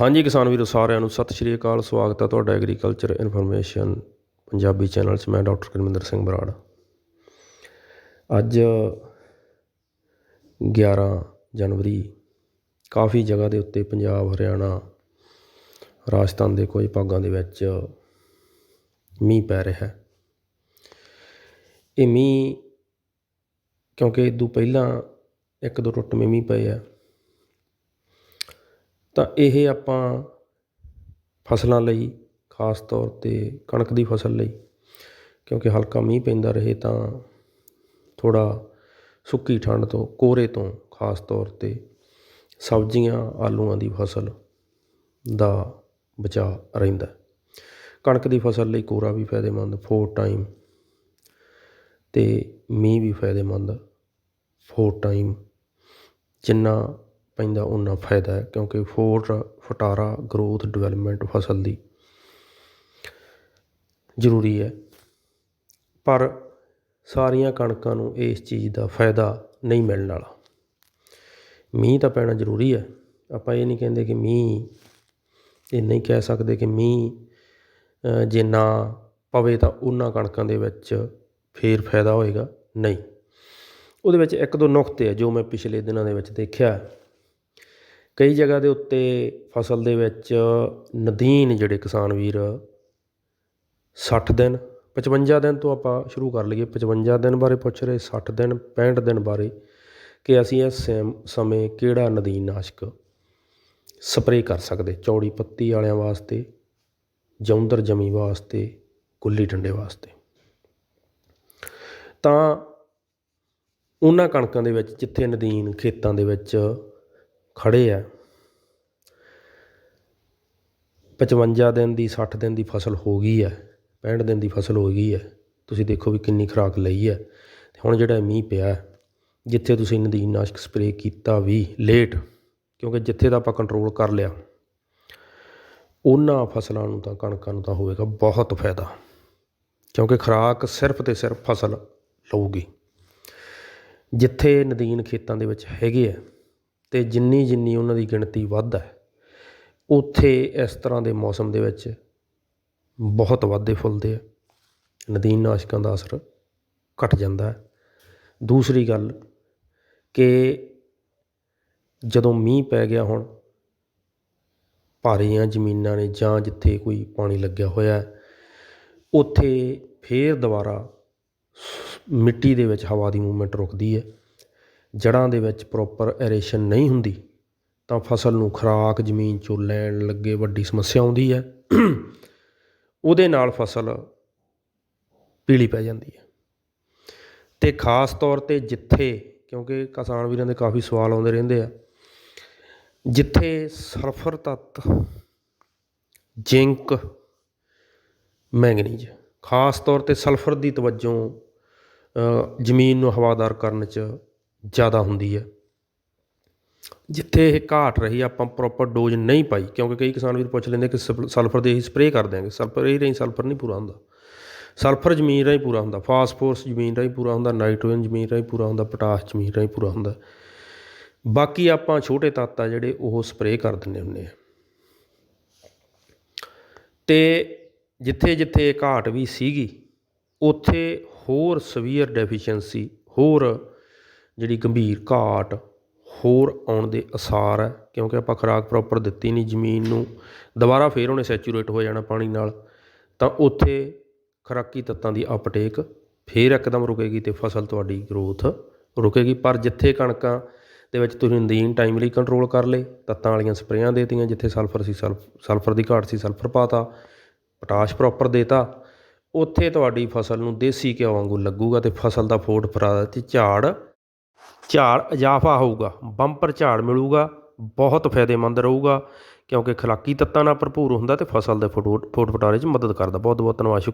ਹਾਂਜੀ ਕਿਸਾਨ ਵੀਰੋ, ਸਾਰਿਆਂ ਨੂੰ ਸਤਿ ਸ਼੍ਰੀ ਅਕਾਲ। ਸਵਾਗਤ ਹੈ ਤੁਹਾਡਾ ਐਗਰੀਕਲਚਰ ਇਨਫੋਰਮੇਸ਼ਨ ਪੰਜਾਬੀ ਚੈਨਲ 'ਚ। ਮੈਂ ਡਾਕਟਰ ਕਰਮਿੰਦਰ ਸਿੰਘ ਬਰਾੜ। ਅੱਜ 11 ਜਨਵਰੀ, ਕਾਫੀ ਜਗ੍ਹਾ ਦੇ ਉੱਤੇ ਪੰਜਾਬ, ਹਰਿਆਣਾ, ਰਾਜਸਥਾਨ ਦੇ ਕੁਝ ਭਾਗਾਂ ਦੇ ਵਿੱਚ ਮੀਂਹ ਪੈ ਰਿਹਾ। ਹੈ ਇਹ ਮੀਂਹ ਕਿਉਂਕਿ ਇਹ ਇਦੋਂ ਪਹਿਲਾਂ ਇੱਕ ਦੋ ਟੁੱਟਵੇਂ ਮੀਂਹ ਪਏ ਆ। ਤਾਂ ਇਹ ਆਪਾਂ ਫਸਲਾਂ ਲਈ ਖਾਸ ਤੌਰ ਤੇ ਕਣਕ ਦੀ ਫਸਲ ਲਈ, ਕਿਉਂਕਿ ਹਲਕਾ ਮੀਂਹ ਪੈਂਦਾ ਰਹੇ ਤਾਂ ਥੋੜ੍ਹਾ ਸੁੱਕੀ ਠੰਡ ਤੋਂ ਕੋਹਰੇ ਤੋਂ ਖਾਸ ਤੌਰ ਤੇ ਸਬਜ਼ੀਆਂ, ਆਲੂਆਂ ਦੀ ਫਸਲ ਦਾ ਬਚਾਅ ਰਹਿੰਦਾ ਕਣਕ ਦੀ ਫਸਲ ਲਈ ਕੋਰਾ ਵੀ ਫਾਇਦੇਮੰਦ, ਫੋਰ ਟਾਈਮ ਤੇ ਮੀਂਹ ਵੀ ਫਾਇਦੇਮੰਦ, ਫੋਰ ਟਾਈਮ ਜਿੰਨਾ ਪੈਂਦਾ ਉਨਾ ਫਾਇਦਾ ਹੈ, ਕਿਉਂਕਿ ਫੋਰ ਫਟਾਰਾ ਗਰੋਥ ਡਿਵੈਲਪਮੈਂਟ ਫਸਲ ਦੀ ਜ਼ਰੂਰੀ ਹੈ। ਪਰ ਸਾਰੀਆਂ ਕਣਕਾਂ ਨੂੰ ਇਸ ਚੀਜ਼ ਦਾ ਫਾਇਦਾ ਨਹੀਂ ਮਿਲਣ ਵਾਲਾ। ਮੀਂਹ ਤਾਂ ਪੈਣਾ ਜ਼ਰੂਰੀ ਹੈ। ਆਪਾਂ ਇਹ ਨਹੀਂ ਕਹਿੰਦੇ ਕਿ ਮੀਂਹ ਇਹ ਨਹੀਂ ਕਹਿ ਸਕਦੇ ਕਿ ਮੀਂਹ ਜੇ ਨਾ ਪਵੇ ਤਾਂ ਉਹਨਾਂ ਕਣਕਾਂ ਦੇ ਵਿੱਚ ਫੇਰ ਫਾਇਦਾ ਹੋਏਗਾ। ਨਹੀਂ। ਉਹਦੇ ਵਿੱਚ ਇੱਕ ਦੋ ਨੁਕਤੇ ਹੈ ਜੋ ਮੈਂ ਪਿਛਲੇ ਦਿਨਾਂ ਦੇ ਵਿੱਚ ਦੇਖਿਆ। ਕਈ ਜਗ੍ਹਾ ਦੇ ਉੱਤੇ ਫਸਲ ਦੇ ਵਿੱਚ ਨਦੀਨ ਜਿਹੜੇ ਕਿਸਾਨ ਵੀਰ ਸੱਠ ਦਿਨ 55 ਦਿਨ ਤੋਂ ਆਪਾਂ ਸ਼ੁਰੂ ਕਰ ਲਈਏ। 55 ਦਿਨ ਬਾਰੇ ਪੁੱਛ ਰਹੇ, ਸੱਠ ਦਿਨ 65 ਦਿਨ ਬਾਰੇ ਕਿ ਅਸੀਂ ਇਸ ਸੇਮ- ਸਮੇਂ ਕਿਹੜਾ ਨਦੀਨ ਨਾਸ਼ਕ ਸਪਰੇਅ ਕਰ ਸਕਦੇ? ਚੌੜੀ ਪੱਤੀ ਵਾਲਿਆਂ ਵਾਸਤੇ ਜੌਂਦਰ ਜਮੀ ਵਾਸਤੇ, ਗੁੱਲੀ ਡੰਡੇ ਵਾਸਤੇ। ਤਾਂ ਉਹਨਾਂ ਕਣਕਾਂ ਦੇ ਵਿੱਚ, ਜਿੱਥੇ ਨਦੀਨ ਖੇਤਾਂ ਦੇ ਵਿੱਚ ਖੜ੍ਹੇ ਹੈ ਪਚਵੰਜਾ ਦਿਨ ਦੀ, ਸੱਠ ਦਿਨ ਦੀ ਫਸਲ ਹੋ ਗਈ ਹੈ 65 ਦਿਨ ਦੀ ਫਸਲ ਹੋ ਗਈ ਹੈ ਤੁਸੀਂ ਦੇਖੋ ਵੀ ਕਿੰਨੀ ਖੁਰਾਕ ਲਈ ਹੈ ਤੇ ਹੁਣ ਜਿਹੜਾ ਮੀਂਹ ਪਿਆ, ਜਿੱਥੇ ਤੁਸੀਂ ਨਦੀਨ ਨਾਸ਼ਕ ਸਪਰੇਅ ਕੀਤਾ ਵੀ ਲੇਟ ਕਿਉਂਕਿ ਜਿੱਥੇ ਦਾ ਆਪਾਂ ਕੰਟਰੋਲ ਕਰ ਲਿਆ, ਉਹਨਾਂ ਫਸਲਾਂ ਨੂੰ ਤਾਂ ਕਣਕਾਂ ਨੂੰ ਤਾਂ ਹੋਵੇਗਾ ਬਹੁਤ ਫਾਇਦਾ। ਕਿਉਂਕਿ ਖੁਰਾਕ ਸਿਰਫ ਤੇ ਸਿਰਫ ਫਸਲ ਲਊਗੀ। ਜਿੱਥੇ ਨਦੀਨ ਖੇਤਾਂ ਦੇ ਵਿੱਚ ਹੈਗੇ ਆ ਅਤੇ ਜਿੰਨੀ ਜਿੰਨੀ ਉਹਨਾਂ ਦੀ ਗਿਣਤੀ ਵੱਧ ਹੈ, ਉੱਥੇ ਇਸ ਤਰ੍ਹਾਂ ਦੇ ਮੌਸਮ ਦੇ ਵਿੱਚ ਬਹੁਤ ਵਾਧੇ ਫੁੱਲਦੇ ਆ। ਨਦੀਨ ਨਾਸ਼ਕਾਂ ਦਾ ਅਸਰ ਘਟ ਜਾਂਦਾ ਹੈ। ਦੂਸਰੀ ਗੱਲ ਕਿ ਜਦੋਂ ਮੀਂਹ ਪੈ ਗਿਆ ਹੁਣ ਭਾਰੀਆਂ ਜ਼ਮੀਨਾਂ ਨੇ ਜਾਂ ਜਿੱਥੇ ਕੋਈ ਪਾਣੀ ਲੱਗਿਆ ਹੋਇਆ, ਉੱਥੇ ਫੇਰ ਦੁਬਾਰਾ ਮਿੱਟੀ ਦੇ ਵਿੱਚ ਹਵਾ ਦੀ ਮੂਵਮੈਂਟ ਰੁਕਦੀ ਹੈ। ਜੜ੍ਹਾਂ ਦੇ ਵਿੱਚ ਪ੍ਰੋਪਰ ਐਰੇਸ਼ਨ ਨਹੀਂ ਹੁੰਦੀ, ਤਾਂ ਫਸਲ ਨੂੰ ਖੁਰਾਕ, ਜ਼ਮੀਨ ਚੋਂ ਲੈਣ ਲੱਗੇ ਵੱਡੀ ਸਮੱਸਿਆ ਆਉਂਦੀ ਹੈ। ਉਹਦੇ ਨਾਲ ਫਸਲ ਪੀਲੀ ਪੈ ਜਾਂਦੀ ਹੈ। ਤੇ ਖਾਸ ਤੌਰ ਤੇ ਜਿੱਥੇ, ਕਿਉਂਕਿ ਕਿਸਾਨ ਵੀਰਾਂ ਦੇ ਕਾਫੀ ਸਵਾਲ ਆਉਂਦੇ ਰਹਿੰਦੇ ਆ, ਜਿੱਥੇ ਸਲਫਰ ਤੱਤ ਜ਼ਿੰਕ ਮੈਂਗਨੀਜ਼ ਖਾਸ ਤੌਰ ਤੇ ਸਲਫਰ ਦੀ ਤਵੱਜੋ ਜ਼ਮੀਨ ਨੂੰ ਹਵਾਦਾਰ ਕਰਨ 'ਚ ਜ਼ਿਆਦਾ ਹੁੰਦੀ ਹੈ। ਜਿੱਥੇ ਇਹ ਘਾਟ ਰਹੀ, ਆਪਾਂ ਪ੍ਰੋਪਰ ਡੋਜ਼ ਨਹੀਂ ਪਾਈ, ਕਿਉਂਕਿ ਕਈ ਕਿਸਾਨ ਵੀਰ ਪੁੱਛ ਲੈਂਦੇ ਕਿ ਸਪ- ਸਲਫਰ ਦੇ ਹੀ ਸਪਰੇਅ ਕਰ ਦਿਆਂਗੇ ਸਲਫਰ ਇਹ ਨਹੀਂ ਸਲਫਰ ਨਹੀਂ ਪੂਰਾ ਹੁੰਦਾ। ਸਲਫਰ ਜ਼ਮੀਨ ਰਾਹੀਂ ਪੂਰਾ ਹੁੰਦਾ ਫਾਸਫੋਰਸ ਜ਼ਮੀਨ ਰਾਹੀਂ ਪੂਰਾ ਹੁੰਦਾ ਨਾਈਟ੍ਰੋਜਨ ਜ਼ਮੀਨ ਰਾਹੀਂ ਪੂਰਾ ਹੁੰਦਾ ਪੋਟਾਸ਼ ਜ਼ਮੀਨ ਰਾਹੀਂ ਪੂਰਾ ਹੁੰਦਾ। ਬਾਕੀ ਆਪਾਂ ਛੋਟੇ ਤੱਤ ਆ ਜਿਹੜੇ ਉਹ ਸਪਰੇਅ ਕਰ ਦਿੰਦੇ ਹੁੰਦੇ ਆ। ਤੇ ਜਿੱਥੇ ਜਿੱਥੇ ਇਹ ਘਾਟ ਵੀ ਸੀਗੀ, ਉੱਥੇ ਹੋਰ ਸਵੀਅਰ ਡੈਫੀਸ਼ੀਐਂਸੀ ਹੋਰ ਜਿਹੜੀ ਗੰਭੀਰ ਘਾਟ ਹੋਰ ਆਉਣ ਦੇ ਅਸਾਰ ਹੈ, ਕਿਉਂਕਿ ਆਪਾਂ ਖੁਰਾਕ ਪ੍ਰੋਪਰ ਦਿੱਤੀ ਨਹੀਂ ਜ਼ਮੀਨ ਨੂੰ, ਦੁਬਾਰਾ ਫਿਰ ਉਹਨੇ ਸੈਚੂਰੇਟ ਹੋ ਜਾਣਾ ਪਾਣੀ ਨਾਲ, ਤਾਂ ਉੱਥੇ ਖੁਰਾਕੀ ਤੱਤਾਂ ਦੀ ਅਪਟੇਕ ਫਿਰ ਇੱਕਦਮ ਰੁਕੇਗੀ ਤੇ ਫਸਲ ਤੁਹਾਡੀ ਗਰੋਥ ਰੁਕੇਗੀ। ਪਰ ਜਿੱਥੇ ਕਣਕਾਂ ਦੇ ਵਿੱਚ ਤੁਸੀਂ ਨਦੀਨ ਟਾਈਮਲੀ ਕੰਟਰੋਲ ਕਰ ਲਏ, ਤੱਤਾਂ ਵਾਲੀਆਂ ਸਪਰੇਆਂ ਦੇਤੀਆਂ, ਜਿੱਥੇ ਸਲਫਰ ਸੀ ਸਲਫ ਸਲਫਰ ਦੀ ਘਾਟ ਸੀ ਸਲਫਰ ਪਾਤਾ, ਪੋਟਾਸ਼ ਪ੍ਰੋਪਰ ਦੇਤਾ, ਉੱਥੇ ਤੁਹਾਡੀ ਫਸਲ ਨੂੰ ਦੇਸੀ ਘਿਓ ਵਾਂਗੂ ਲੱਗੂਗਾ ਤੇ ਫਸਲ ਦਾ ਫੋਟ ਫਰਾ ਤੇ ਝਾੜ ਝਾੜ ਇਜ਼ਾਫਾ ਹੋਊਗਾ, ਬੰਪਰ ਝਾੜ ਮਿਲੂਗਾ, ਬਹੁਤ ਫਾਇਦੇਮੰਦ ਰਹੂਗਾ, ਕਿਉਂਕਿ ਖਲਾਕੀ ਤੱਤਾਂ ਨਾਲ ਭਰਪੂਰ ਹੁੰਦਾ ਤੇ ਫਸਲ ਦੇ ਫੋਟ ਫੋਟ ਫਟਾਰੇ 'ਚ ਮਦਦ ਕਰਦਾ। ਬਹੁਤ ਬਹੁਤ ਧੰਨਵਾਦ ਸ਼ੁਕਰੀਆ